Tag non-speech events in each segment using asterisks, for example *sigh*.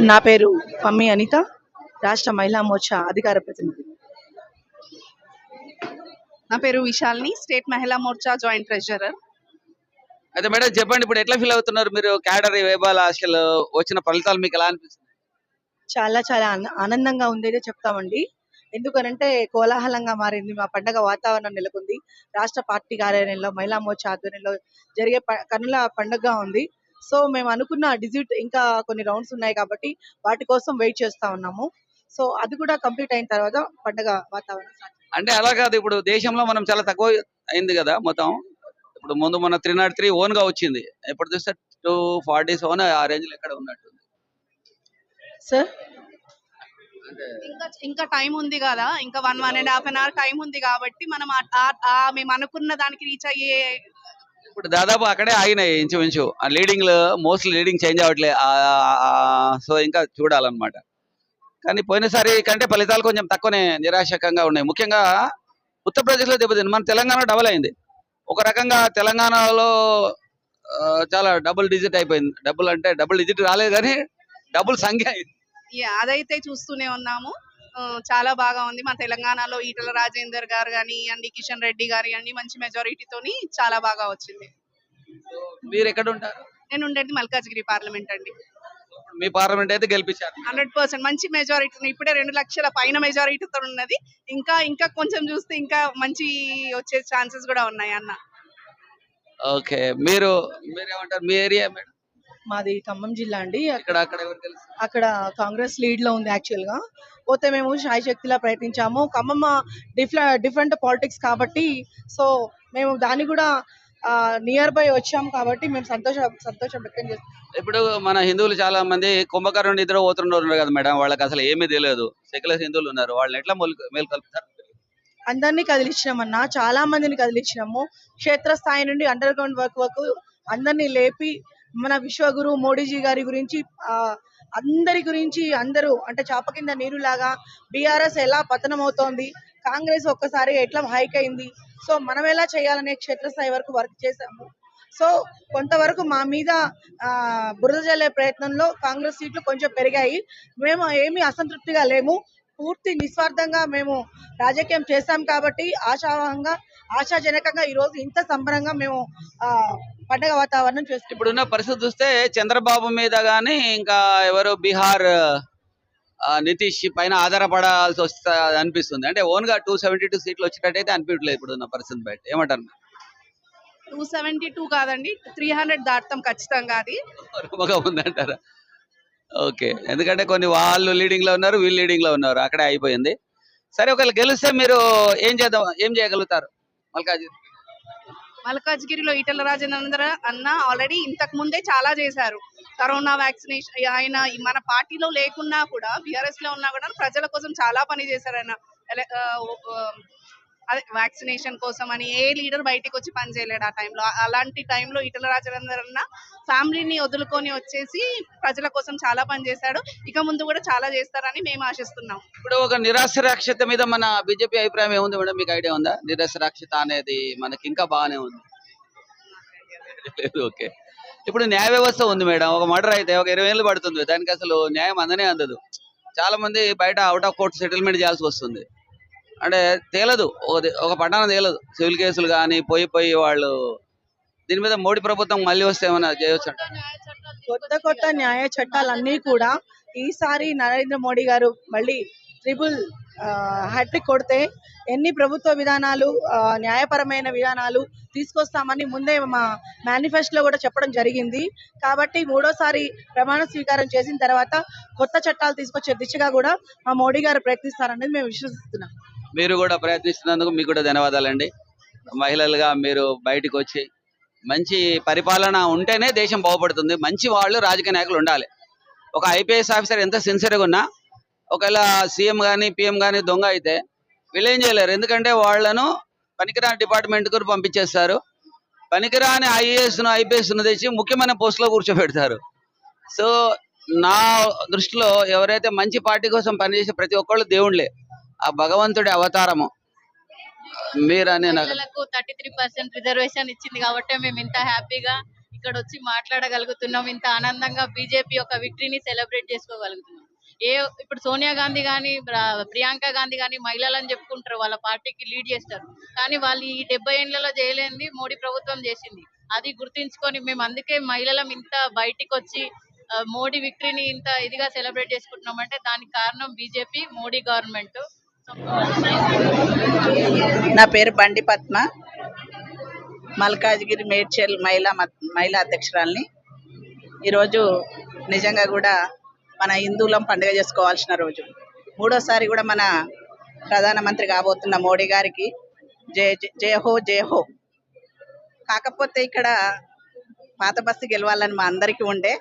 నా పేరు పమ్మి అనిత రాష్ట్ర మహిళా మోర్చా అధికార ప్రతినిధి. నా పేరు విశాల్ని state Mahila Morcha joint treasurer. అయితే మేడం చెప్పండి ఇప్పుడు ఎట్లా ఫీల్ అవుతున్నారు మీరు? క్యాడర్ వేబాల అసలు వచ్చిన ఫలితాలు మీకు ఎలా అనిపిస్తుంది చాలా చాలా ఆన- ఆనందంగా ఉందైతే చెప్తామండి. ఎందుకనంటే కోలాహలంగా మారింది మా పండగ వాతావరణం నెలకొంది. రాష్ట్ర పార్టీ కార్యాలయంలో మహిళా మోర్చా ఆధ్వర్యంలో జరిగే కన్నుల పండుగగా ఉంది. సో మేము అనుకున్న డిజిట్ ఇంకా కొన్ని రౌండ్స్ ఉన్నాయి కాబట్టి వాటి కోసం వెయిట్ చేస్తా ఉన్నాము. సో అది కూడా కంప్లీట్ అయిన తర్వాత పండగ వాతావరణం. అంటే అలా కాదు ఇప్పుడు దేశంలో మనం చాలా తక్కువ అయింది కదా మొత్తం. ఇప్పుడు ముందు మన త్రీ నాట్ త్రీ ఓన్గా వచ్చింది. ఇప్పుడు చూస్తే టూ ఫార్టీ సెవెన్ ఆ రేంజ్లో ఎక్కడ ఉన్నట్టు సార్? ఇంకా ఇంకా టైం ఉంది కదా. ఇంకా one one and half an hour time ఉంది కాబట్టి మనం మేము అనుకున్న దానికి రీచ్ అయ్యే ఇప్పుడు దాదాపు అక్కడే ఆగినాయి ఇంచుమించు. ఆ లీడింగ్ మోస్ట్లీ లీడింగ్ చేంజ్ అవ్వట్లే. సో ఇంకా చూడాలన్నమాట. కానీ పోయినసారి కంటే ఫలితాలు కొంచెం తక్కువనే నిరాశకంగా ఉన్నాయి. ముఖ్యంగా ఉత్తరప్రదేశ్లో దెబ్బతింది. మన తెలంగాణ డబల్ అయింది. ఒక రకంగా తెలంగాణలో చాలా డబుల్ డిజిట్ అయిపోయింది. డబుల్ అంటే డబుల్ డిజిట్ రాలేదు కానీ డబుల్ సంఖ్య అయింది. అదైతే చూస్తూనే ఉన్నాము. చాలా బాగా ఉంది మన తెలంగాణలో ఈటల రాజేందర్ గారు కానీ అండి కిషన్ రెడ్డి గారు కానీ మంచి మెజారిటీతోని చాలా బాగా వచ్చింది. మీరు ఎక్కడ ఉంటారు నేను ఉండేది మల్కాజ్గిరి పార్లమెంట్ అండి. మీ పార్లమెంట్ అయితే గెలిపించారు. హండ్రెడ్ పర్సెంట్ మంచి మెజారిటీ ఇప్పుడే రెండు లక్షల పైన మెజారిటీతో ఉన్నది. ఇంకా ఇంకా కొంచెం చూస్తే ఇంకా మంచి వచ్చే ఛాన్సెస్ కూడా ఉన్నాయి అన్న. ఓకే. మీరు మీరేమంటారు? మీ ఏరియా మేడం? మాది ఖమ్మం జిల్లా అండి. ఇక్కడ అక్కడ ఎవరు తెలుసు అక్కడ కాంగ్రెస్ లీడ్లో ఉంది యాక్చువల్గా. పోతే మేము శాయి శక్తిలా ప్రయత్నించాము. ఖమ్మం డిఫ్ల డిఫరెంట్ పాలిటిక్స్ కాబట్టి సో మేము దాన్ని కూడా నియర్ బై వచ్చాము కాబట్టి మేము సంతోష సంతోషం వ్యక్తం చేస్తాం. ఇప్పుడు మన హిందువులు చాలా మంది కుంభకర్ణుడు నిద్ర పోతున్నారు కదా మేడం. వాళ్ళకి అసలు ఏమీ తెలియదు. సెక్యులర్ హిందువులు ఉన్నారు. వాళ్ళని ఎట్లా మొలు మేలు కలుపుతారు? అందరినీ కదిలించినామన్నా చాలా మందిని కదిలించినాము క్షేత్రస్థాయి నుండి అండర్ గ్రౌండ్ వర్క్ వరకు అందరినీ లేపి మన విశ్వగురు మోడీజీ గారి గురించి అందరి గురించి అందరూ అంటే చాప కింద నీరులాగా బీఆర్ఎస్ ఎలా పతనం అవుతోంది కాంగ్రెస్ ఒక్కసారి ఎట్లా హైక్ అయింది సో మనం ఎలా చేయాలనే క్షేత్రస్థాయి వరకు వర్క్ చేశాము. సో కొంతవరకు మా మీద ఆ, బురద జల్లే ప్రయత్నంలో కాంగ్రెస్ సీట్లు కొంచెం పెరిగాయి. మేము ఏమీ అసంతృప్తిగా లేము. పూర్తి నిస్వార్థంగా మేము రాజకీయం చేశాం కాబట్టి ఆశావహంగా ఆశాజనకంగా ఈ రోజు ఇంత సంబరంగా మేము ఆ, పండగ వాతావరణం చేస్తున్నాం. ఇప్పుడున్న పరిస్థితి చూస్తే చంద్రబాబు మీద గానీ ఇంకా ఎవరు బీహార్ నితీష్ పైన ఆధారపడాల్సి వస్తా అనిపిస్తుంది. అంటే ఓన్గా టూ సెవెంటీ టూ సీట్లు వచ్చినట్టయితే అనిపించలేదు ఇప్పుడున్న పరిస్థితి బయట ఏమంటారు? టూ సెవెంటీ టూ కాదండి త్రీ హండ్రెడ్ దాటుతాం ఖచ్చితంగా అది. ఉందంటారా? ఓకే. ఎందుకంటే కొన్ని వాళ్ళు లీడింగ్లో ఉన్నారు వీళ్ళు లీడింగ్లో ఉన్నారు. అక్కడే అయిపోయింది. సరే ఒకవేళ గెలిస్తే మీరు ఏం చేద్దాం ఏం చేయగలుగుతారు? మల్కాజీ మల్కాజ్గిరిలో ఈటల రాజేంద్ర అన్న ఆల్రెడీ ఇంతకు ముందే చాలా చేశారు. కరోనా వ్యాక్సినేషన్ ఆయన మన పార్టీలో లేకున్నా కూడా బీఆర్ఎస్లో ఉన్నా కూడా ప్రజల కోసం చాలా పని చేశారు ఆయన. అదే వ్యాక్సినేషన్ కోసం అని ఏ లీడర్ బయటికి వచ్చి పనిచేయలేడు ఆ టైంలో. అలాంటి టైంలో ఈటల రాజేందర్ అన్న ఫ్యామిలీని వదులుకొని వచ్చేసి ప్రజల కోసం చాలా పని చేశాడు. ఇక ముందు కూడా చాలా చేస్తారని మేము ఆశిస్తున్నాం. ఇప్పుడు ఒక నిరాశరాక్షత మీద మన బీజేపీ అభిప్రాయం ఏముంది మేడం? మీకు ఐడియా ఉందా? నిరాశరాక్షత అనేది మనకి ఇంకా బాగానే ఉంది. లేదు *laughs* ఓకే. ఇప్పుడు న్యాయ వ్యవస్థ ఉంది మేడం. ఒక మర్డర్ అయితే ఒక ఇరవై ఏళ్ళు పడుతుంది. దానికి అసలు న్యాయం అందనే అందదు. చాలా మంది బయట అవుట్ ఆఫ్ కోర్ట్ సెటిల్మెంట్ చేయాల్సి వస్తుంది. అంటే తేలదు. ఒక పట్టణం తేలదు. సివిల్ కేసులు కానీ పోయి పోయి వాళ్ళు దీని మీద మోడీ ప్రభుత్వం మళ్ళీ వస్తే ఏమైనా చేయవచ్చు కొత్త కొత్త న్యాయ చట్టాలన్నీ కూడా ఈసారి నరేంద్ర మోడీ గారు మళ్ళీ ట్రిపుల్ హ్యాట్రిక్ కొడితే ఎన్ని ప్రభుత్వ విధానాలు ఆ, న్యాయపరమైన విధానాలు తీసుకొస్తామని ముందే మా మేనిఫెస్టోలో కూడా చెప్పడం జరిగింది. కాబట్టి మూడోసారి ప్రమాణ స్వీకారం చేసిన తర్వాత కొత్త చట్టాలు తీసుకొచ్చే దిశగా కూడా మా మోడీ గారు ప్రయత్నిస్తారనేది మేము విశ్వసిస్తున్నాం. మీరు కూడా ప్రయత్నిస్తున్నందుకు మీకు కూడా ధన్యవాదాలండి. మహిళలుగా మీరు బయటకు వచ్చి మంచి పరిపాలన ఉంటేనే దేశం బాగుపడుతుంది. మంచి వాళ్ళు రాజకీయ నాయకులు ఉండాలి. ఒక ఐపీఎస్ ఆఫీసర్ ఎంత సిన్సియర్గా ఉన్నా ఒకవేళ సీఎం కానీ పిఎం కానీ దొంగ అయితే వీళ్ళు ఏం చేయలేరు. ఎందుకంటే వాళ్ళను పనికిరాని డిపార్ట్మెంట్కు పంపించేస్తారు. పనికిరాని ఐఏఎస్ను ఐపీఎస్ను తెచ్చి ముఖ్యమైన పోస్టులో కూర్చోబెడతారు. సో నా దృష్టిలో ఎవరైతే మంచి పార్టీ కోసం పనిచేసే ప్రతి ఒక్కళ్ళు దేవుళ్ళే. ఆ భగవంతుడి అవతారము. మీరనే నాకు థర్టీ త్రీ పర్సెంట్ రిజర్వేషన్ ఇచ్చింది కాబట్టి మేము ఇంత హ్యాపీగా ఇక్కడ వచ్చి మాట్లాడగలుగుతున్నాం. ఇంత ఆనందంగా బీజేపీ యొక్క విక్టరీని సెలబ్రేట్ చేసుకోగలుగుతున్నాం. ఏ ఇప్పుడు సోనియా గాంధీ కానీ ప్రియాంక గాంధీ కానీ మహిళలని చెప్పుకుంటారు. వాళ్ళ పార్టీకి లీడ్ చేస్తారు. కానీ వాళ్ళు ఈ డెబ్బై ఏళ్ళలో చేయలేనిది మోడీ ప్రభుత్వం చేసింది. అది గుర్తించుకొని మేము అందుకే మహిళలం ఇంత బయటికి వచ్చి మోడీ విక్టరీని ఇంత ఇదిగా సెలబ్రేట్ చేసుకుంటున్నాం అంటే దానికి కారణం బీజేపీ మోడీ గవర్నమెంట్. నా పేరు బండి పద్మ. మల్కాజ్గిరి మేడ్చల్ మహిళా మత్- మహిళా అధ్యక్షురాల్ని. ఈరోజు నిజంగా కూడా మన హిందువులం పండుగ చేసుకోవాల్సిన రోజు. మూడోసారి కూడా మన ప్రధానమంత్రి కాబోతున్న మోడీ గారికి జయ జయ- హో జయ హో. కాకపోతే ఇక్కడ పాత బస్సు గెలవాలని మా అందరికీ ఉండే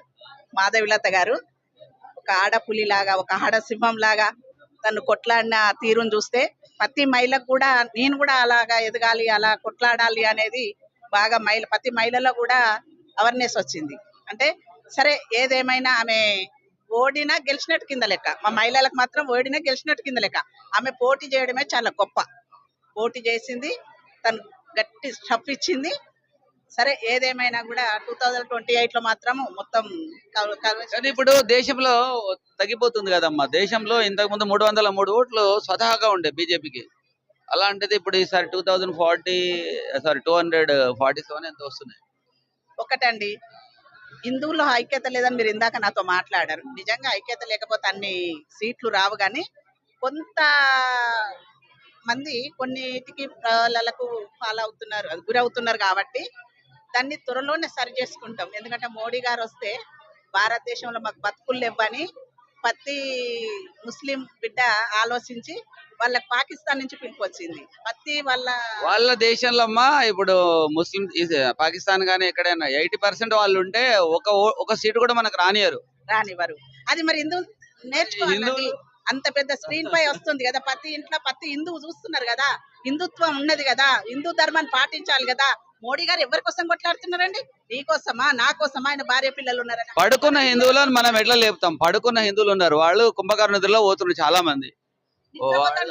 మాధవిలత గారు. ఒక ఆడపులి లాగా ఒక ఆడ సింహం లాగా తను కొట్లాడిన తీరును చూస్తే ప్రతి మహిళకు కూడా నేను కూడా అలాగా ఎదగాలి అలా కొట్లాడాలి అనేది బాగా మహిళ ప్రతి మహిళలో కూడా అవేర్నెస్ వచ్చింది. అంటే సరే ఏదేమైనా ఆమె ఓడినా గెలిచినట్టు కింద లెక్క. మా మహిళలకు మాత్రం ఓడినా గెలిచినట్టు కింద లెక్క. ఆమె పోటీ చేయడమే చాలా గొప్ప. పోటీ చేసింది తను గట్టి స్టఫ్ ఇచ్చింది సరే ఏదేమైనా కూడా టూ థౌజండ్ ట్వంటీ ఎయిట్లో మాత్రం మొత్తం కానీ ఇప్పుడు దేశంలో తగ్గిపోతుంది కదమ్మా. దేశంలో ఇంతకు ముందు మూడు వందల మూడు ఓట్లు స్వతహాగా ఉండే బీజేపీకి. అలాంటిది ఇప్పుడు ఈసారి two thousand forty sorry two hundred forty seven ఎంత వస్తున్నాయి. ఒకటండి. హిందువుల్లో ఐక్యత లేదని మీరు ఇందాక నాతో మాట్లాడారు. నిజంగా ఐక్యత లేకపోతే అన్ని సీట్లు రావు కానీ కొంత మంది కొన్నిటికి ప్రజలకు ఫాలో అవుతున్నారు అది గురవుతున్నారు కాబట్టి దాన్ని త్వరలోనే సరి చేసుకుంటాం. ఎందుకంటే మోడీ గారు వస్తే భారతదేశంలో మాకు బతుకులు ఇవ్వని ప్రతి ముస్లిం బిడ్డ ఆలోచించి వాళ్ళకి పాకిస్తాన్ నుంచి పిలుపు వచ్చింది. ప్రతి వాళ్ళ వాళ్ళ దేశంలో అమ్మా ఇప్పుడు ముస్లిం పాకిస్తాన్ కానీ ఎక్కడైనా ఎయిటీ పర్సెంట్ వాళ్ళు ఉంటే ఒక ఒక సీటు కూడా మనకు రానియరు. రానివ్వరు. అది మరి హిందూ నేర్చుకోవాలండి. హిందువులు- అంత పెద్ద స్క్రీన్ పై వస్తుంది కదా ప్రతి ఇంట్లో ప్రతి హిందువు చూస్తున్నారు కదా హిందుత్వం ఉన్నది కదా హిందూ ధర్మాన్ని పాటించాలి కదా మోడీ గారు ఎవరి కోసం కొట్లాడుతున్నారండి? నీ కోసమా? నా కోసమా? ఆయన భార్య పిల్లలు ఉన్నారని పడుకున్న హిందువులను మనం ఎట్లా లేపుతాం? పడుకున్న హిందువులు ఉన్నారు. వాళ్ళు కుంభకర్ణ నిధుల్లో పోతున్నారు చాలా మంది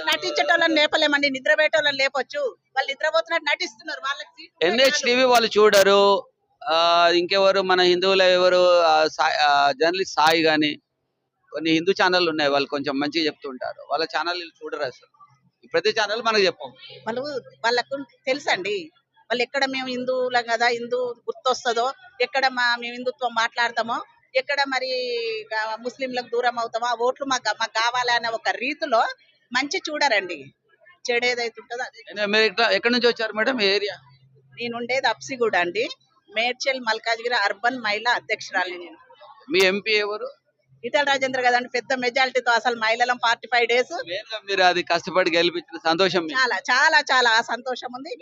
నటించేటోళ్ళని లేపలేమండి. నిద్రపోయేటోళ్ళని లేపొచ్చు. వాళ్ళు నిద్రపోతున్నట్టు నటిస్తున్నారు. వాళ్ళకి. ఎన్హెచ్టీవీ వాళ్ళు చూడరు. ఆ, ఇంకెవరు? మన హిందువులు ఎవరు? జర్నలిస్ట్ సాయి గాని కొన్ని హిందూ ఛానల్ ఉన్నాయి. వాళ్ళు కొంచెం మంచిగా చెప్తుంటారు. వాళ్ళ ఛానల్ చూడరు అసలు. ప్రతి ఛానల్ మనకు చెప్పం వాళ్ళు వాళ్ళకు తెలుసండి. వాళ్ళు ఎక్కడ మేము హిందువులం కదా హిందూ గుర్తొస్తుందో ఎక్కడ మా మేము హిందుత్వం మాట్లాడతామో ఎక్కడ మరి ముస్లింలకు దూరం అవుతామో ఆ ఓట్లు మాకు మాకు కావాలనే ఒక రీతిలో మంచి చూడరండి. చెడు అదే. ఎక్కడి నుంచి వచ్చారు మేడం ఏరియా? నేను ఉండేది అప్సిగూడ అండి. మేడ్చల్ మల్కాజ్గిరి అర్బన్ మహిళా అధ్యక్షురాలి నేను. మీ ఎంపీ ఎవరు? ఈటల రాజేంద్ర కదండి పెద్ద మెజారిటీతో అసలు మహిళలం ఫార్టీ ఫైవ్ డేస్. మీరు అది కష్టపడి గెలిపించిన సంతోషం. చాలా చాలా చాలా సంతోషం ఉంది.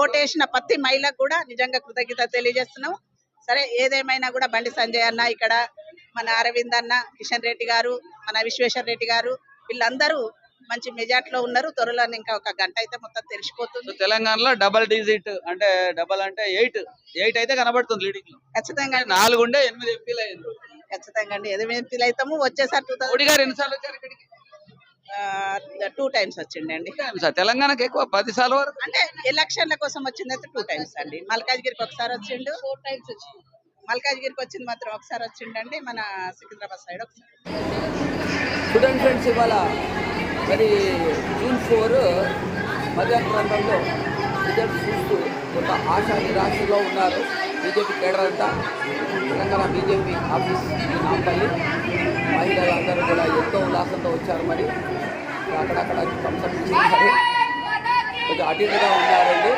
ఓటేసిన ప్రతి మహిళకు కూడా నిజంగా కృతజ్ఞత తెలియజేస్తున్నాం. సరే ఏదేమైనా కూడా బండి సంజయ్ అన్న ఇక్కడ మన అరవింద్ అన్న కిషన్ రెడ్డి గారు మన విశ్వేశ్వర రెడ్డి గారు వీళ్ళందరూ మంచి మెజార్టీలో ఉన్నారు. త్వరలో ఇంకా ఒక గంట అయితే మొత్తం తెలిసిపోతుంది తెలంగాణలో డబల్ డిజిట్ అంటే డబల్ అంటే ఎయిట్ ఎయిట్ అయితే కనబడుతుంది లీడింగ్ ఖచ్చితంగా. నాలుగు ఉండే ఎనిమిది ఎంపీలు అయ్యారు. ఖచ్చితంగా అండి. ఎనిమిది అవుతాము వచ్చేసారి టూ మోడీ గారు ఎన్నిసార్లు వచ్చారు ఇక్కడికి? టూ టైమ్స్ వచ్చిండండి సార్ తెలంగాణకి ఎక్కువ పది సార్లు వరకు? అంటే ఎలక్షన్ల కోసం వచ్చింది అయితే టూ టైమ్స్ అండి. మల్కాజ్గిరికి ఒకసారి వచ్చిండు. ఫోర్ టైమ్స్ వచ్చింది. మల్కాజ్గిరికి వచ్చింది మాత్రం ఒకసారి వచ్చిండండి మన సికింద్రాబాద్ సైడ్ ఒకసారి. స్టూడెంట్ ఫ్రెండ్స్ ఇవాళ మరి జూన్ ఫోర్ మధ్యాహ్న ప్రాంతంలో రిజల్ట్స్ చూస్తూ ఒక ఆశా నిరాశలో ఉన్నారు. బీజేపీ కేడర్ అంతా. Telangana BJP office Nampally. మహిళలందరూ కూడా ఎంతో ఉల్లాసంతో వచ్చారు మరి. అక్కడక్కడ కంసం కొంచెం అటు ఇటుగా ఉన్నారండి.